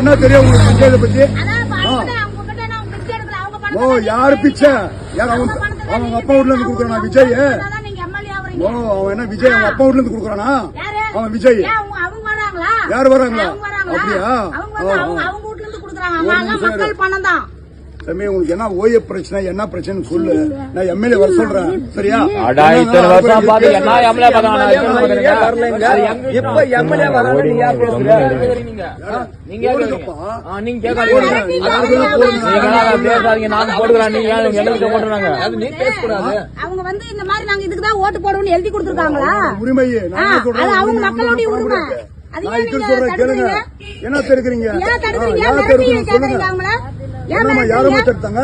என்ன தெரியும் உங்களுக்கு பத்தி? அவங்க பிச்சை அவங்க ஓ யாரு பிச்சை? யார் அவன் அவன் அப்பா வீட்ல இருந்து கொடுக்குறானா விஜய்? ஓ அவன் என்ன விஜய்? அவன் அப்பா வீட்ல இருந்து கொடுக்குறானா? அவன் விஜய். அவங்க அவங்க யார் வராங்களா? அவங்க அப்படியா? அவங்க அவங்க. அவங்க வீட்ல இருந்து குடுக்குறாங்க. அவங்க மக்கள் பணம் தான் தம்பி உங்களுக்கு என்ன ஓய பிரச்சனை என்ன பிரச்சனை சொல்லு. நான் எம்எல்ஏ வர சொல்றேன். சரியா? அடா இத்தனை வருஷம் பார்த்து என்ன எம்எல்ஏ இப்ப எம்எல்ஏ அவங்க வந்து இந்த மாதிரி நாங்க இதுக்கு தான் ஓட்டு போடுவோம்னு எழுதி கொடுத்துருக்காங்களா? உரிமை ஆ, அது அவங்க மக்களுடைய உரிமை. தடுக்கிறீங்க? என்ன தடுக்கிறீங்க? தடுக்கிறீங்க? யாரை கேக்குறீங்க சொல்லுங்க. யாரம்மா தடுத்தாங்க?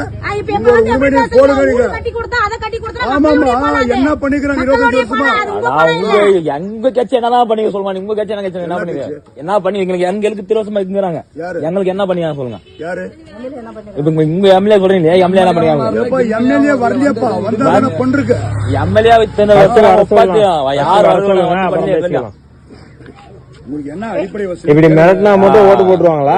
என்ன பண்ணிக்கிறாங்க? மக்களுடைய 25 வருஷமா? பணம், அது உங்க அதான் பணம் உங்க இல்ல. எங்க கட்சி என்னதான் பண்ணீங்க சொல்லுங்க உங்க கட்சி என்ன கட்சி என்ன பண்ணீங்க என்ன பண்ணி எங்களுக்கு எங்களுக்கு திருவசமா இருக்கிறாங்க? எங்களுக்கு என்ன பண்ணீங்க சொல்லுங்க? யாரு? இப்ப உங்க- உங்க எம்எல்ஏ சொல்றீங்க எம்எல்ஏ என்ன பண்ணீங்க எம்எல்ஏ வரலையப்பா? வந்தா பண்ருக்கு எம்எல்ஏ யார் வர சொல்லுங்க, வரணும் அப்புறம் பண்ணி பேசிக்கலாம். உங்களுக்கு என்ன அடிப்படை வசதி இப்படி மிரட்டினா மட்டும் ஓட்டு போட்டுருவாங்களா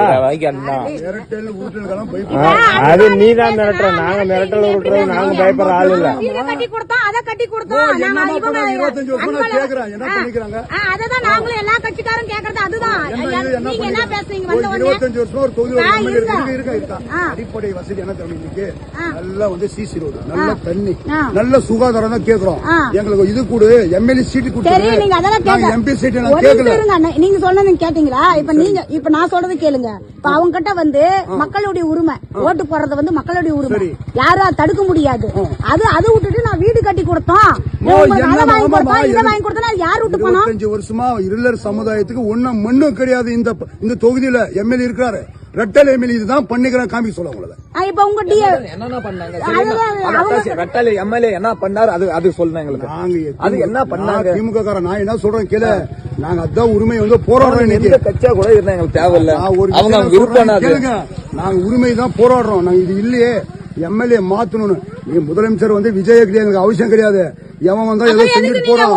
மிரட்டல் உருட்டலுக்கெல்லாம் ஆ, பயப்பட அது நீ தான் மிரட்டுற நாங்க மிரட்டல் நாங்க பயப்படுற ஆள் இல்ல வீடு கட்டி கொடுத்தோம், அதை கட்டி கொடுத்தோம். ஓ, நாங்க என்னம்மா இவங்க- பண்ணாங்க? 25 வருஷமா நான் அன்பழகன். கேக்குறேன். என்ன பண்ணிக்கிறாங்க? அததான் நாங்களும் எல்லா கட்சிக்காரும் கேக்குறது அதுதான் என்ன நீங்க? பேசுறீங்க வந்த உடனே 25 வருஷமா ஒரு தொகுதியில ஒரு ஆ, எம்எல்ஏ இருக்கா. இருக்கு. அடிப்படை வசதி என்ன தெரியும் இன்னைக்கு. நல்லா வந்து சிசி ரோடு நல்ல தண்ணி. நல்ல சுகாதாரம் தான் கேக்குறோம். எங்களுக்கு இது கூட எம்எல்ஏ சீட்டு சரி நீங்க அதெல்லாம் கொடுத்து எம்பி சீட்டு நான் கேட்கல இருங்க அண்ணே. நீங்க சொன்னது கேட்டீங்களா? இப்ப நீங்க இப்ப நான் சொல்றது கேளுங்க. இப்ப அவங்க கிட்ட வந்து மக்களுடைய உரிமை ஓட்டு போடுறது வந்து மக்களுடைய உரிமை. யாரும் அதை தடுக்க முடியாது. அது அது விட்டுட்டு நான் வீடு கட்டி கொடுத்தோம். ஓ, உங்களுக்கு என்ன அதை வாங்கி மாமா, கொடுத்தோம் இதை இது- வாங்கி கொடுத்தோம் அது யார் விட்டு போனோம்? 25 வருஷமா இருளர் சமுதாயத்துக்கு ஒண்ணும் மண்ணும் கிடையாது. இந்த இந்த தொகுதியில எம்எல்ஏ இருக்காரு ரெட்டல் எம்எல்ஏ இதுதான் பண்ணிக்கிறேன் காமிக்க சொல்ல உங்களை. இப்ப உங்க டி என்னென்ன பண்ணாங்க? அதுதான் அவங்க- ரெட்டாலி எம்எல்ஏ என்ன பண்ணாரு? அது அது சொல்லுங்க எங்களுக்கு. நாங்க அது என்ன பண்ணாங்க? திமுக காரன் நான் என்ன சொல்றேன் கேளு. நாங்க அதான் உரிமை வந்து போராடுறோம் இன்னைக்கு எந்த கட்சியா கூட இருந்தா எங்களுக்கு தேவையில்ல. அவங்க விருப்பம் நாங்க உரிமை தான் போராடுறோம். நாங்க இது இல்லையே. எம்எல்ஏ மாத்தணும்னு. நீங்க முதலமைச்சர் வந்து விஜய எங்களுக்கு அவசியம் கிடையாது. எவன் வந்தா ஏதோ செஞ்சுட்டு போறான்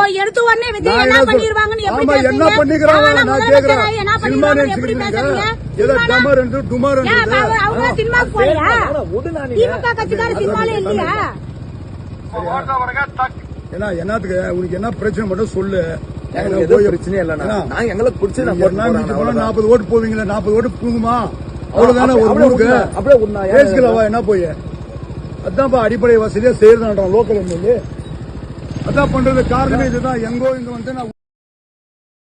ஆமா, என்ன? பண்ணிக்கிறாங்க? நான் கேக்குறேன். சினிமா? ஏதோ டமர் என்று டுமார் என்று என்னத்துக்கு? உனக்கு என்ன பிரச்சனை மட்டும் சொல்லு. எங்களுக்கு எதுவும் பிரச்சனையே இல்லைண்ணா நாங்க எங்களுக்கு பிடிச்சி நான் போட்டு போனா. நாற்பது ஓட்டு போவீங்களா நாற்பது ஓட்டு தூங்குமா அவ்வளவுதானே ஒரு ஊருக்கு? அப்படியே விட்டுனா, ஏன் பேசிக்கலவா என்ன போய்? அதான்ப்பா அடிப்படை வசதியா செய்யறதுன்றான் லோக்கல் எம்எல்ஏ. அதான் பண்றது காரணமே இதுதான். எங்கோ இங்க வந்து நான்